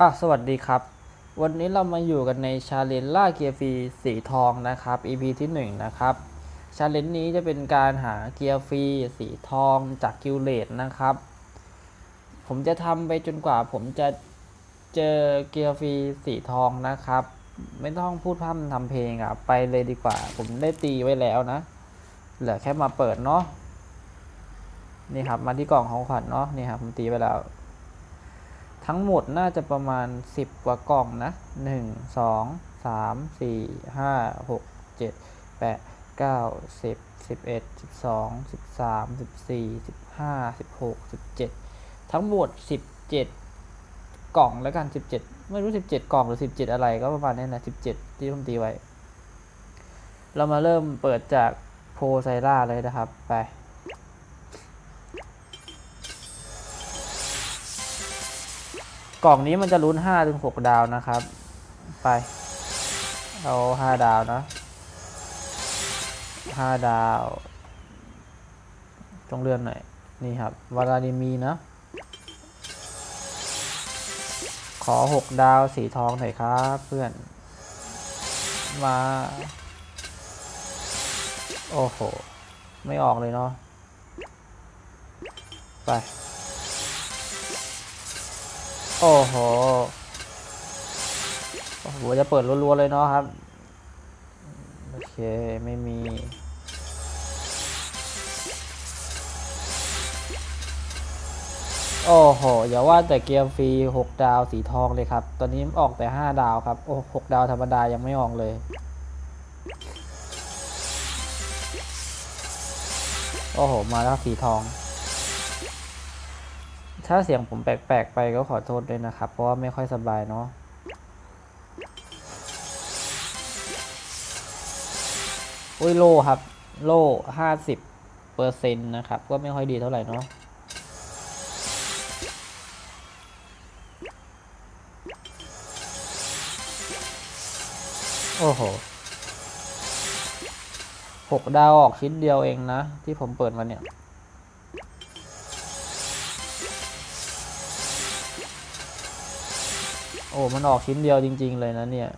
อะสวัสดีครับ วันนี้เรามาอยู่กันในชาเลนจ์ล่าเกียร์ฟรีสีทองนะครับ EP ที่1นะครับชาเลนจ์นี้จะเป็นการหาเกียร์ฟรีสีทองจากกิลเลตนะครับ ผมจะทำไปจนกว่าผมจะเจอเกียร์ฟรีสีทองนะครับ ไม่ต้องพูดพร่ำทำเพลงอะไปเลยดีกว่า ผมได้ตีไว้แล้วนะ เหลือแค่มาเปิดเนาะนี่ครับมาที่กล่องของขวัญเนาะนี่ครับผมตีไปแล้ว ทั้งหมดน่าจะประมาณ 10 กว่ากล่องนะ 1 2 3 4 5 6 7 8 9 10 11 12 13 14 15 16 17 ทั้งหมด 17 กล่องแล้วกัน 17 ไม่รู้ 17 กล่องหรือ 17 อะไรก็ประมาณนี้นะ 17 ที่ผมตีไว้ เรามาเริ่มเปิดจากโพไซล่าเลยนะครับ ไป กล่องนี้มันจะลุ้น5ถึง6ดาวนะครับ ไป เอา 5 ดาวนะ 5 ดาวจงเลื่อนหน่อย นี่ครับ วาลาดิมีนะ ขอ 6 ดาวสีทองหน่อยครับเพื่อน มา โอ้โห ไม่ออกเลยเนาะ ไป โอ้โหโอ้โหจะเปิดรัวๆเลยเนาะครับ โอเค ไม่มีโอ้โห อย่าว่าแต่เกียร์ฟรี 6 ดาวสีทองเลยครับ ตอนนี้ออกแต่ 5 ดาวครับ โอ้6ดาวธรรมดายังไม่ออกเลย โอ้โห มาแล้วสีทอง ถ้าเสียงผมแปลกๆไปก็ขอโทษด้วยนะครับ เพราะว่าไม่ค่อยสบายเนาะอุ้ยโลครับ โลห้าสิบเปอร์เซ็นต์นะครับ ก็ไม่ค่อยดีเท่าไหร่เนาะโอ้โหหกดาวออกชิ้นเดียวเองนะ ที่ผมเปิดมาเนี่ย อ้มันออกชิ้นเดียวจริง ๆ เลยนะเนี่ย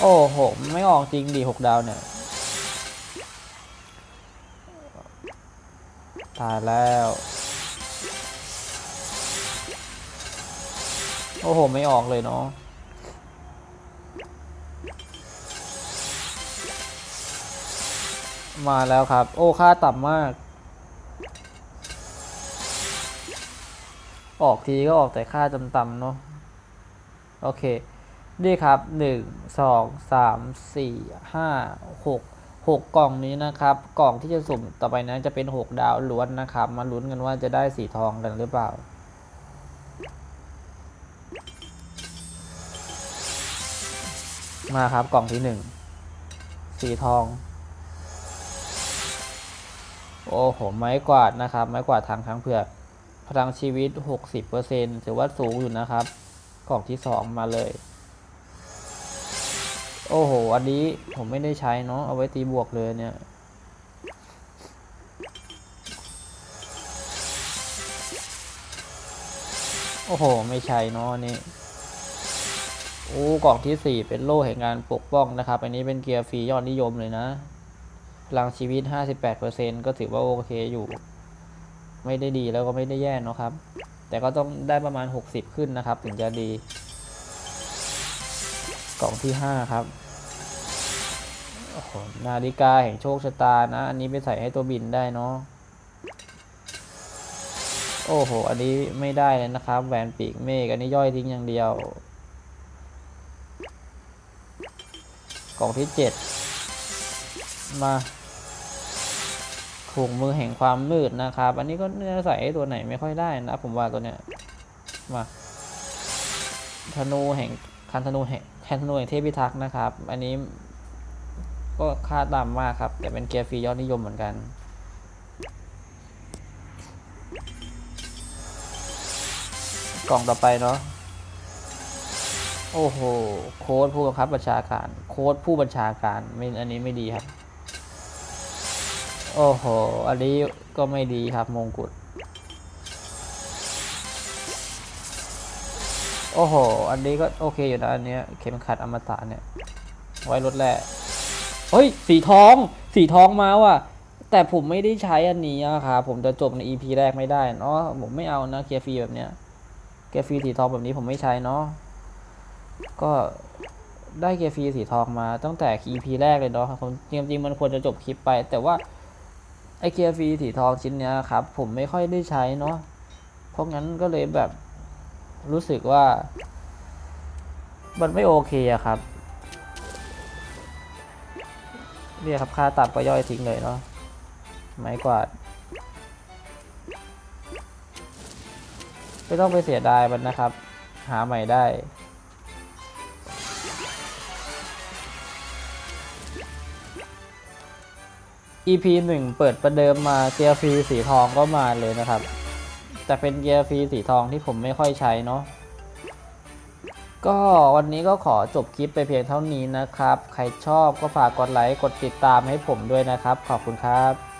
โอ้โหไม่ออกจริงดิหกดาวเนี่ย ตายแล้ว โอ้โห ไม่ออกเลยเนาะมาแล้วครับ โอ้ ค่าต่ำมาก ออกทีก็ออกแต่ค่าต่ำๆเนาะโอเคนี่ครับหนึ่งสองสามสี่ห้าหกหกกล่องนี้นะครับ กล่องที่จะสุ่มต่อไปนั้นจะเป็นหกดาวล้วนนะครับ มาลุ้นกันว่าจะได้สีทองกันหรือเปล่า มาครับกล่องที่หนึ่งสีทอง โอ้โห ไม้กวาดนะครับ ไม้กวาดทางช้างเผือก พลังชีวิต 60%ถือว่าสูงอยู่นะครับ กล่องที่สองมาเลย โอ้โห อันนี้ผมไม่ได้ใช้เนาะ เอาไว้ตีบวกเลยเนี่ย โอ้โห ไม่ใช่เนาะอันนี้โอ้ กล่องที่สี่เป็นโล่แห่งการปกป้องนะครับ อันนี้เป็นเกียร์ฟรียอดนิยมเลยนะพลังชีวิต 58%ก็ถือว่าโอเคอยู่ ไม่ได้ดีแล้วก็ไม่ได้แย่เนอะครับ แต่ก็ต้องได้ประมาณ 60 ขึ้นนะครับ ถึงจะดี กล่องที่ 5 ครับนาฬิกาแห่งโชคชะตานะ อันนี้ไปใส่ให้ตัวบินได้เนาะโอ้โห อันนี้ไม่ได้เลยนะครับแหวนปีกเมฆอันนี้ย่อยทิ้งอย่างเดียว กล่องที่เจ็ดมา ถุงมือแห่งความมืดนะครับ อันนี้ก็เนื้อใส่ตัวไหนไม่ค่อยได้นะ ผมว่าตัวเนี้ย มา ธนูแห่งคันธนูแห่งแคนธนูแห่งเทพพิทักษ์นะครับ อันนี้ ก็ค่าต่ำมากครับ แต่เป็นเกียร์ฟรียอดนิยมเหมือนกัน กล่องต่อไปเนาะ โอ้โห โค้ดผู้บังคับบัญชาการ โค้ดผู้บัญชาการไม่อันนี้ไม่ดีครับ โอ้โห อันนี้ก็ไม่ดีครับมงกุฎ โอ้โห อันนี้ก็โอเคอยู่นะอันเนี้ยเข็มขัดอมตะเนี่ย ไว้ลดแร่เฮ้ย สีทอง สีทองมาว่ะ แต่ผมไม่ได้ใช้อันนี้อะครับ ผมจะจบใน EP แรกไม่ได้เนาะ ผมไม่เอานะเกียร์ฟรีแบบเนี้ย เกียร์ฟรีสีทองแบบนี้ผมไม่ใช้เนาะ ก็ได้เกียร์ฟรีสีทองมาตั้งแต่ EP แรกเลยเนาะผมจริงๆมันควรจะจบคลิปไป แต่ว่า ไอเกียร์ฟรีสีทองชิ้นเนี้ยครับ ผมไม่ค่อยได้ใช้เนาะเพราะงั้นก็เลยแบบรู้สึกว่า มันไม่โอเคอะครับเนี่ยครับค่าตัดก็ย่อยทิ้งเลยเนาะไม้กวาดไม่ต้องไปเสียดายมันนะครับ หาใหม่ได้ EP หนึ่งเปิดประเดิมมาเกียร์ฟรีสีทองก็มาเลยนะครับ แต่เป็นเกียร์ฟรีสีทองที่ผมไม่ค่อยใช้เนาะก็วันนี้ก็ขอจบคลิปไปเพียงเท่านี้นะครับ ใครชอบก็ฝากกดไลค์ กดติดตามให้ผมด้วยนะครับ ขอบคุณครับ